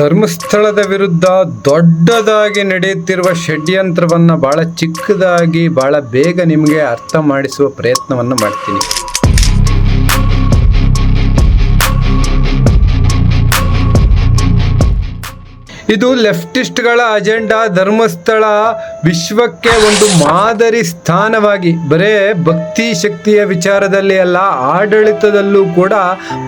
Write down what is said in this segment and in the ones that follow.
ಧರ್ಮಸ್ಥಳದ ವಿರುದ್ಧ ದೊಡ್ಡದಾಗಿ ನಡೆಯುತ್ತಿರುವ ಷಡ್ಯಂತ್ರವನ್ನು ಬಹಳ ಚಿಕ್ಕದಾಗಿ ಬಹಳ ಬೇಗ ನಿಮಗೆ ಅರ್ಥ ಮಾಡಿಸುವ ಪ್ರಯತ್ನವನ್ನು ಮಾಡ್ತೀನಿ. ಇದು ಲೆಫ್ಟಿಸ್ಟ್ಗಳ ಅಜೆಂಡಾ, ಧರ್ಮಸ್ಥಳ, ವಿಶ್ವಕ್ಕೆ ಒಂದು ಮಾದರಿ ಸ್ಥಾನವಾಗಿ, ಬರೇ ಭಕ್ತಿ ಶಕ್ತಿಯ ವಿಚಾರದಲ್ಲಿ ಅಲ್ಲ, ಆಡಳಿತದಲ್ಲೂ ಕೂಡ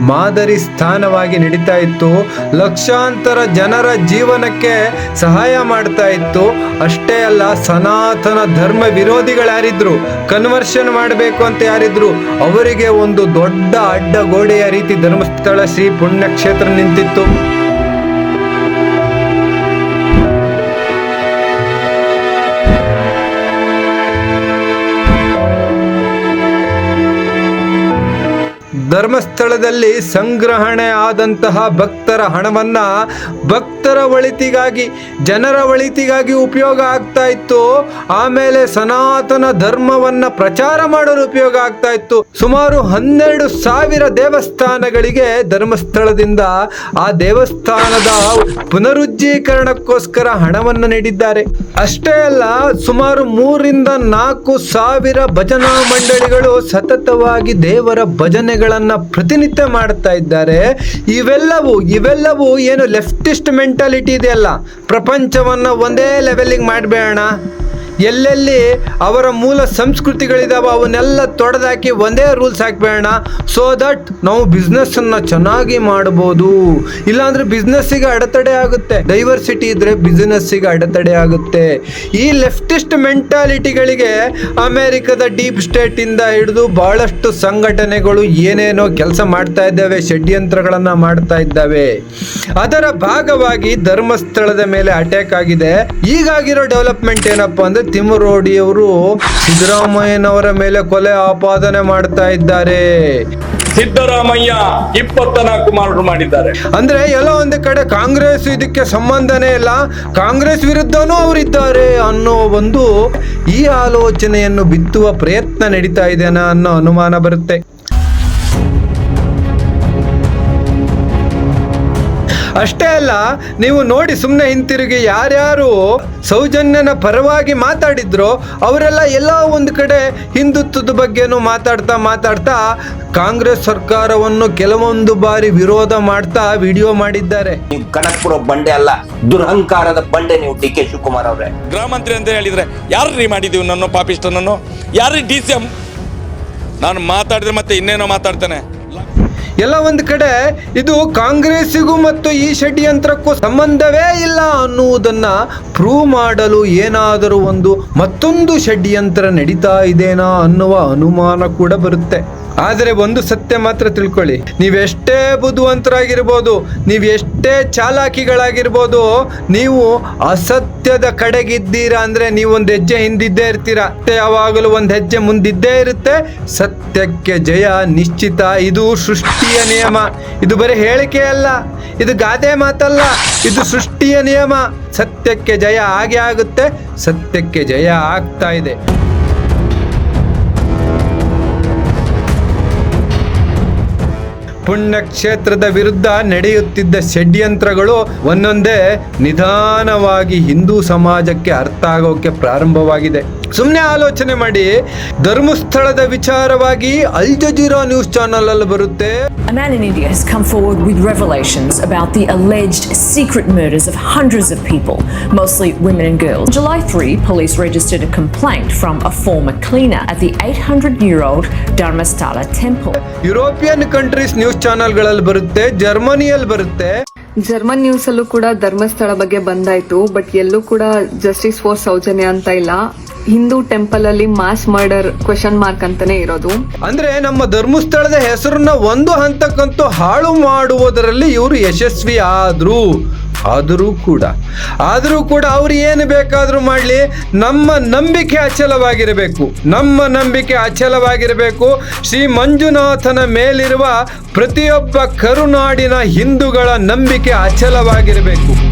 ಮಾದರಿ ಸ್ಥಾನವಾಗಿ ನಡೀತಾ ಇತ್ತು. ಲಕ್ಷಾಂತರ ಜನರ ಜೀವನಕ್ಕೆ ಸಹಾಯ ಮಾಡ್ತಾ ಇತ್ತು. ಅಷ್ಟೇ ಅಲ್ಲ, ಸನಾತನ ಧರ್ಮ ವಿರೋಧಿಗಳು ಯಾರಿದ್ರು ಕನ್ವರ್ಷನ್ ಮಾಡಬೇಕು ಅಂತ ಯಾರಿದ್ರು, ಅವರಿಗೆ ಒಂದು ದೊಡ್ಡ ಅಡ್ಡಗೋಡೆಯ ರೀತಿ ಧರ್ಮಸ್ಥಳ ಶ್ರೀ ಪುಣ್ಯಕ್ಷೇತ್ರ ನಿಂತಿತ್ತು. ಧರ್ಮಸ್ಥಳದಲ್ಲಿ ಸಂಗ್ರಹಣೆ ಆದಂತಹ ಭಕ್ತರ ಹಣವನ್ನ ಭಕ್ತರ ಒಳಿತಿಗಾಗಿ, ಜನರ ಒಳಿತಿಗಾಗಿ ಉಪಯೋಗ ಆಗ್ತಾ ಇತ್ತು. ಆಮೇಲೆ ಸನಾತನ ಧರ್ಮವನ್ನ ಪ್ರಚಾರ ಮಾಡಲು ಉಪಯೋಗ ಆಗ್ತಾ ಇತ್ತು. ಸುಮಾರು ಹನ್ನೆರಡು ಸಾವಿರ ದೇವಸ್ಥಾನಗಳಿಗೆ ಧರ್ಮಸ್ಥಳದಿಂದ ಆ ದೇವಸ್ಥಾನದ ಪುನರುಜ್ಜೀಕರಣಕ್ಕೋಸ್ಕರ ಹಣವನ್ನು ನೀಡಿದ್ದಾರೆ. ಅಷ್ಟೇ ಅಲ್ಲ, ಸುಮಾರು ಮೂರಿಂದ ನಾಲ್ಕು ಸಾವಿರ ಭಜನಾ ಮಂಡಳಿಗಳು ಸತತವಾಗಿ ದೇವರ ಭಜನೆಗಳನ್ನ ಪ್ರತಿನಿತ್ಯ ಮಾಡ್ತಾ ಇದ್ದಾರೆ. ಇವೆಲ್ಲವೂ ಇವೆಲ್ಲವೂ ಏನು ಲೆಫ್ಟಿಸ್ಟ್ ಮೆಂಟಾಲಿಟಿ ಇದೆಯಲ್ಲ? ಪ್ರಪಂಚವನ್ನು ಒಂದೇ ಲೆವೆಲಿಗೆ ಮಾಡಬೇಡ ಎಲ್ಲೆಲ್ಲಿ ಅವರ ಮೂಲ ಸಂಸ್ಕೃತಿಗಳಿದಾವೆ ಅವನ್ನೆಲ್ಲ ತೊಡೆದಾಕಿ ಒಂದೇ ರೂಲ್ಸ್ ಹಾಕ್ಬೇಡ ಸೊ ದಟ್ ನಾವು ಬಿಸ್ನೆಸ್ಸನ್ನು ಚೆನ್ನಾಗಿ ಮಾಡ್ಬೋದು. ಇಲ್ಲಾಂದ್ರೆ ಬಿಸ್ನೆಸ್ಸಿಗೆ ಅಡೆತಡೆ ಆಗುತ್ತೆ. ಡೈವರ್ಸಿಟಿ ಇದ್ರೆ ಬಿಸ್ನೆಸ್ಸಿಗೆ ಅಡೆತಡೆ ಆಗುತ್ತೆ. ಈ ಲೆಫ್ಟಿಸ್ಟ್ ಮೆಂಟಾಲಿಟಿಗಳಿಗೆ ಅಮೆರಿಕದ ಡೀಪ್ ಸ್ಟೇಟ್ ಇಂದ ಹಿಡಿದು ಬಹಳಷ್ಟು ಸಂಘಟನೆಗಳು ಏನೇನೋ ಕೆಲಸ ಮಾಡ್ತಾ ಇದ್ದಾವೆ, ಷಡ್ಯಂತ್ರಗಳನ್ನು ಮಾಡ್ತಾ ಇದ್ದಾವೆ. ಅದರ ಭಾಗವಾಗಿ ಧರ್ಮಸ್ಥಳದ ಮೇಲೆ ಅಟ್ಯಾಕ್ ಆಗಿದೆ. ಈಗಾಗಿರೋ ಡೆವಲಪ್ಮೆಂಟ್ ಏನಪ್ಪಾ ಅಂದ್ರೆ ತಿಮ್ಮರೋಡಿ ಅವರು ಸಿದ್ದರಾಮಯ್ಯನವರ ಮೇಲೆ ಕೊಲೆ ಆಪಾದನೆ ಮಾಡ್ತಾ ಇದ್ದಾರೆ. ಸಿದ್ದರಾಮಯ್ಯ ಇಪ್ಪತ್ತನಾಲ್ಕು ಮಾರ್ಡರ್ ಮಾಡಿದ್ದಾರೆ. ಅಂದ್ರೆ ಎಲ್ಲ ಒಂದು ಕಡೆ ಕಾಂಗ್ರೆಸ್ ಇದಕ್ಕೆ ಸಂಬಂಧನೇ ಇಲ್ಲ. ಕಾಂಗ್ರೆಸ್ ವಿರುದ್ಧನೂ ಅವರಿದ್ದಾರೆ ಅನ್ನೋ ಒಂದು ಈ ಆಲೋಚನೆಯನ್ನು ಬಿತ್ತುವ ಪ್ರಯತ್ನ ನಡೀತಾ ಇದೆನಾ ಅನ್ನೋ ಅನುಮಾನ ಬರುತ್ತೆ. ಅಷ್ಟೇ ಅಲ್ಲ ನೀವು ನೋಡಿ ಸುಮ್ಮನೆ ಹಿಂತಿರುಗಿ ಯಾರ್ಯಾರು ಸೌಜನ್ಯನ ಪರವಾಗಿ ಮಾತಾಡಿದ್ರೋ ಅವರೆಲ್ಲ ಎಲ್ಲ ಒಂದು ಕಡೆ ಹಿಂದುತ್ವದ ಬಗ್ಗೆನೂ ಮಾತಾಡ್ತಾ ಮಾತಾಡ್ತಾ ಕಾಂಗ್ರೆಸ್ ಸರ್ಕಾರವನ್ನು ಕೆಲವೊಂದು ಬಾರಿ ವಿರೋಧ ಮಾಡ್ತಾ ವಿಡಿಯೋ ಮಾಡಿದ್ದಾರೆ. ನೀವು ಕನಕ್ಪುರ ಬಂಡೆ ಅಲ್ಲ ದುರಹಂಕಾರದ ಬಂಡೆ ನೀವು ಡಿ ಕೆ ಶಿವಕುಮಾರ್ ಅವರೇ. ಗೃಹ ಮಂತ್ರಿ ಅಂತ ಹೇಳಿದ್ರೆ ಯಾರ್ರೀ ಮಾಡಿದೀವಿ ನನ್ನ ಪಾಪಿಷ್ಟನನ್ನು? ಯಾರು ಡಿ ಸಿ ಎಂ? ನಾನು ಮಾತಾಡಿದ್ರೆ ಮತ್ತೆ ಇನ್ನೇನೋ ಮಾತಾಡ್ತಾನೆ. ಎಲ್ಲ ಒಂದು ಕಡೆ ಇದು ಕಾಂಗ್ರೆಸ್ಸಿಗೂ ಮತ್ತು ಈ ಷಡ್ಯಂತ್ರಕ್ಕೂ ಸಂಬಂಧವೇ ಇಲ್ಲ ಅನ್ನುವುದನ್ನ ಪ್ರೂವ್ ಮಾಡಲು ಏನಾದರೂ ಒಂದು ಮತ್ತೊಂದು ಷಡ್ಯಂತ್ರ ನಡೀತಾ ಇದೇನಾ ಅನ್ನುವ ಅನುಮಾನ ಕೂಡ ಬರುತ್ತೆ. ಆದರೆ ಒಂದು ಸತ್ಯ ಮಾತ್ರ ತಿಳ್ಕೊಳ್ಳಿ. ನೀವೆಷ್ಟೇ ಬುದ್ಧಿವಂತರಾಗಿರ್ಬೋದು ನೀವು ಎಷ್ಟೇ ಚಾಲಾಕಿಗಳಾಗಿರ್ಬೋದು, ನೀವು ಅಸತ್ಯದ ಕಡೆಗಿದ್ದೀರಾ ಅಂದರೆ ನೀವು ಒಂದು ಹೆಜ್ಜೆ ಹಿಂದಿದ್ದೇ ಇರ್ತೀರಾ. ಯಾವಾಗಲೂ ಒಂದು ಹೆಜ್ಜೆ ಮುಂದಿದ್ದೇ ಇರುತ್ತೆ. ಸತ್ಯಕ್ಕೆ ಜಯ ನಿಶ್ಚಿತ. ಇದು ಸೃಷ್ಟಿಯ ನಿಯಮ. ಇದು ಬರೀ ಹೇಳಿಕೆ ಅಲ್ಲ, ಇದು ಗಾದೆ ಮಾತಲ್ಲ, ಇದು ಸೃಷ್ಟಿಯ ನಿಯಮ. ಸತ್ಯಕ್ಕೆ ಜಯ ಹಾಗೆ ಆಗುತ್ತೆ, ಸತ್ಯಕ್ಕೆ ಜಯ ಆಗ್ತಾ ಇದೆ. ಪುಣ್ಯಕ್ಷೇತ್ರದ ವಿರುದ್ಧ ನಡೆಯುತ್ತಿದ್ದ ಷಡ್ಯಂತ್ರಗಳು ಒಂದೊಂದೇ ನಿಧಾನವಾಗಿ ಹಿಂದೂ ಸಮಾಜಕ್ಕೆ ಅರ್ಥ ಆಗೋಕೆ ಪ್ರಾರಂಭವಾಗಿದೆ. ಸುಮ್ಮನೆ ಆಲೋಚನೆ ಮಾಡಿ ಧರ್ಮಸ್ಥಳದ ವಿಚಾರವಾಗಿ ಅಲ್ ಜಜೀರಾ ನ್ಯೂಸ್ ಚಾನೆಲ್ ಅಲ್ಲಿ ಬರುತ್ತೆ A man in India has come forward with revelations about the alleged secret murders of hundreds of people, mostly women and girls. On July 3, police registered a complaint from a former cleaner at the 800 year old Dharmastala temple. European countries news ಚಾನಲ್ಗಳಲ್ಲಿ ಬರುತ್ತೆ ಜರ್ಮನಿಯಲ್ಲಿ ಬರುತ್ತೆ German news ಅಲ್ಲೂ ಕೂಡ ಧರ್ಮಸ್ಥಳ ಬಗ್ಗೆ ಬಂದಾಯ್ತು but ಎಲ್ಲೂ ಕೂಡ justice for Sowjanya ಅಂತ ಇಲ್ಲ. ಹಿಂದೂ ಟೆಂಪಲ್ ಅಲ್ಲಿ ಮಾಸ್ ಮರ್ಡರ್ ಕ್ವಶನ್ ಮಾರ್ಕ್ ಅಂತಾನೆ ಇರೋದು. ಅಂದ್ರೆ ನಮ್ಮ ಧರ್ಮಸ್ಥಳದ ಹೆಸರನ್ನ ಒಂದು ಹಂತಕ್ಕಂತೂ ಹಾಳು ಮಾಡುವುದರಲ್ಲಿ ಇವರು ಯಶಸ್ವಿ ಆದ್ರು ಆದರೂ ಕೂಡ ಆದರೂ ಕೂಡ ಅವ್ರು ಏನು ಬೇಕಾದರೂ ಮಾಡಲಿ, ನಮ್ಮ ನಂಬಿಕೆ ಅಚಲವಾಗಿರಬೇಕು. ನಮ್ಮ ನಂಬಿಕೆ ಅಚಲವಾಗಿರಬೇಕು. ಶ್ರೀ ಮಂಜುನಾಥನ ಮೇಲಿರುವ ಪ್ರತಿಯೊಬ್ಬ ಕರುನಾಡಿನ ಹಿಂದೂಗಳ ನಂಬಿಕೆ ಅಚಲವಾಗಿರಬೇಕು.